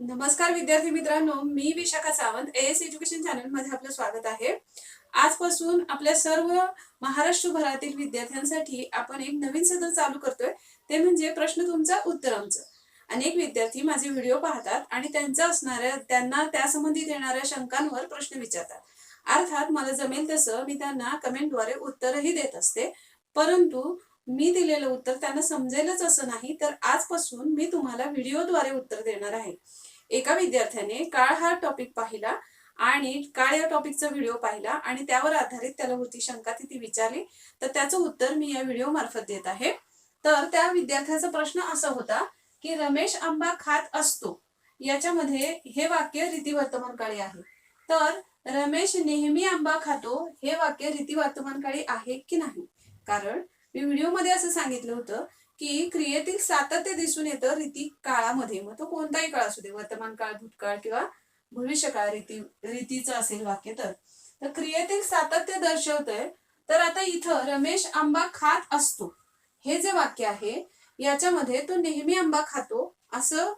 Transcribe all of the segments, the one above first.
नमस्कार विद्यार्थी मित्रांनो मी विशाखा सावंत एस एज्युकेशन चॅनलमध्ये आपलं स्वागत आहे. आजपासून आपल्या सर्व महाराष्ट्रभरातील विद्यार्थ्यांसाठी आपण एक नवीन सदर चालू करतोय. ते म्हणजे प्रश्न तुमचा उत्तर आमचं. अनेक विद्यार्थी माझे व्हिडिओ पाहतात आणि त्यांचा असणाऱ्या त्यांना त्यासंबंधित येणाऱ्या शंकांवर प्रश्न विचारतात. अर्थात मला जमेल तसं मी त्यांना कमेंटद्वारे उत्तरही देत असते. परंतु मी दिलेलं उत्तर त्यांना समजेलच असं नाही तर आजपासून मी तुम्हाला व्हिडिओद्वारे उत्तर देणार आहे. एका विद्यार्थ्याने काळ हा टॉपिक पाहिला आणि काळ या टॉपिकचा व्हिडिओ पाहिला आणि त्यावर आधारित त्याला होती शंका ती ती विचारली तर त्याचं उत्तर मी या व्हिडिओ मार्फत देत आहे. तर त्या विद्यार्थ्याचा प्रश्न असा होता की रमेश आंबा खात असतो याच्यामध्ये हे वाक्य रीती वर्तमान काळी आहे. तर रमेश नेहमी आंबा खातो हे वाक्य रीती वर्तमान काळी आहे की नाही? कारण मी व्हिडिओमध्ये असं सांगितलं होतं की क्रियेतील सातत्य दिसून येतं रीती काळामध्ये. मग तो कोणताही काळ असू दे वर्तमान काळ भूतकाळ किंवा भविष्य काळ रीती रीतीचं असेल वाक्य तर. तर क्रियेतील सातत्य दर्शवतंय तर आता इथं रमेश आंबा खात असतो. हे जे वाक्य आहे याच्यामध्ये तो नेहमी आंबा खातो असं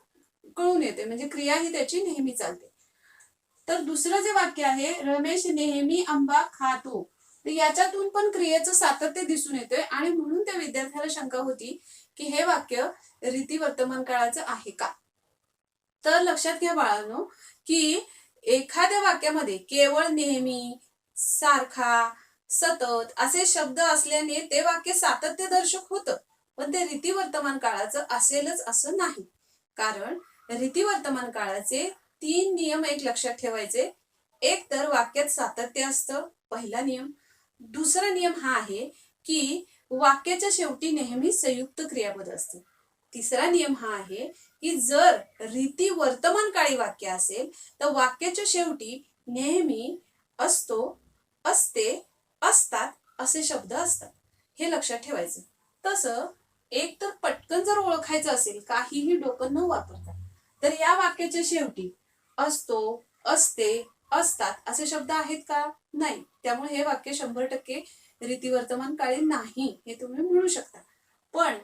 कळून येते. म्हणजे क्रिया ही त्याची नेहमी चालते. तर दुसरं जे वाक्य आहे रमेश नेहमी आंबा खातो. तर याच्यातून पण क्रियेचं सातत्य दिसून येतोय. आणि म्हणून त्या विद्यार्थ्याला शंका होती की हे वाक्य रीती वर्तमान काळाचं आहे का? तर लक्षात घ्या बाळांनो की एखाद्या वाक्यामध्ये केवळ नेहमी सारखा सतत असे शब्द असल्याने ते वाक्य सातत्य दर्शक होतं. पण ते रीती वर्तमान काळाचं असेलच असं नाही. कारण रीती वर्तमान काळाचे तीन नियम एक लक्षात ठेवायचे. एक तर वाक्यात सातत्य असतं पहिला नियम. दुसरा नियम हा आहे की वाक्याच्या शेवटी नेहमी संयुक्त क्रियापद असते. तिसरा नियम हा आहे की जर रीती वर्तमान काळी वाक्य असेल तर वाक्याच्या शेवटी नेहमी असतो असते असतात असे शब्द असतात. हे लक्षात ठेवायचं. तसं एक तर पटकन जर ओळखायचं असेल काहीही डोकं न वापरता तर या वाक्याच्या शेवटी असतो असते असतात. असे शब्द आहेत का? नाही. त्यामुळे हे वाक्य शंभर टक्के रीती वर्तमान काळी नाही हे तुम्ही म्हणू शकता. पण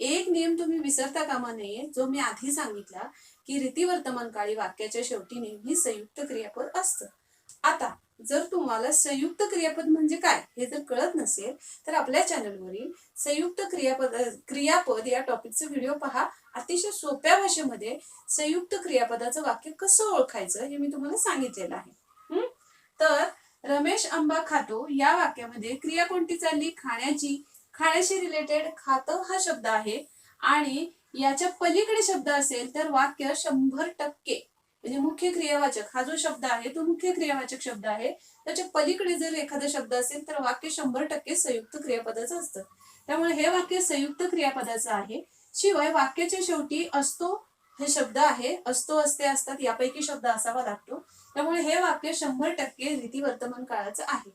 एक नियम तुम्ही विसरता कामा नये जो मी आधी सांगितला की रीती वर्तमान काळी वाक्याच्या शेवटी नेहमी संयुक्त क्रियापद असतं. आता जर तुम्हाला संयुक्त क्रियापद म्हणजे काय हे जर कळत नसेल तर आपल्या चॅनलवरील संयुक्त क्रियापद क्रियापद या टॉपिकचा व्हिडिओ पहा. अतिशय सोप्या भाषेमध्ये संयुक्त क्रियापदाचं वाक्य कसं ओळखायचं हे मी तुम्हाला सांगितलेलं आहे. तर रमेश आंबा खातो या वाक्यामध्ये क्रिया कोणती चालली? खाण्याची. खाण्याशी रिलेटेड खातं हा शब्द आहे. आणि याच्या पलीकडे शब्द असेल तर वाक्य शंभर टक्के. म्हणजे मुख्य क्रियावाचक हा जो शब्द आहे तो मुख्य क्रियावाचक शब्द आहे. त्याच्या पलीकडे जर एखादा शब्द असेल तर वाक्य शंभर टक्के संयुक्त क्रियापदाचं असतं. त्यामुळे हे वाक्य संयुक्त क्रियापदाचं आहे. शिवाय वाक्याच्या शेवटी असतो हे शब्द आहे असतो असते असतात यापैकी शब्द असावा लागतो. त्यामुळे हे वाक्य शंभर टक्के रीती वर्तमान काळाचं आहे.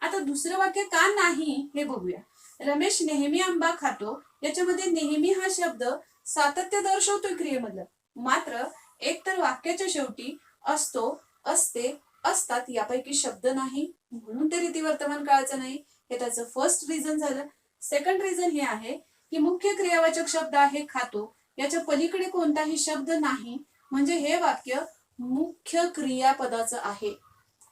आता दुसरं वाक्य का नाही हे बघूया. रमेश नेहमी आंबा खातो. याच्यामध्ये नेहमी हा शब्द सातत्य दर्शवतोय क्रियेमधलं. मात्र एक तर वाक्याच्या शेवटी असतो असते असतात यापैकी शब्द नाही म्हणून ते रीती वर्तमान काळाचं नाही. हे त्याचं फर्स्ट रिझन झालं. सेकंड रिझन हे आहे की मुख्य क्रियावाचक शब्द आहे खातो. याच्या पलीकडे कोणताही शब्द नाही. म्हणजे हे वाक्य मुख्य क्रियापदाचं आहे.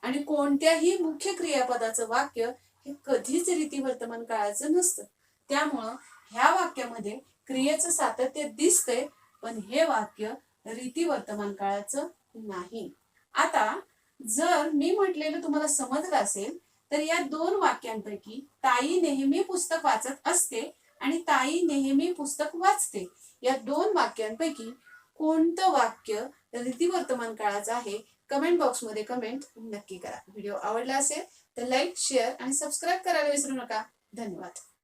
आणि कोणत्याही मुख्य क्रियापदाचं वाक्य हे कधीच रीती वर्तमान काळाचं नसतं. त्यामुळं ह्या वाक्यामध्ये क्रियेचं सातत्य दिसतंय पण हे वाक्य रीती वर्तमान काळाचं नाही. आता जर मी म्हटलेलं तुम्हाला समजलं असेल तर या दोन वाक्यांपैकी ताई नेहमी पुस्तक वाचत असते आणि ताई नेहमी पुस्तक वाचते. या दोन वाक्यांपैकी कोणतं वाक्य रीती वर्तमान काळाचं आहे कमेंट बॉक्समध्ये कमेंट नक्की करा. व्हिडिओ आवडला असेल तर लाईक शेअर आणि सबस्क्राईब करायला विसरू नका. धन्यवाद.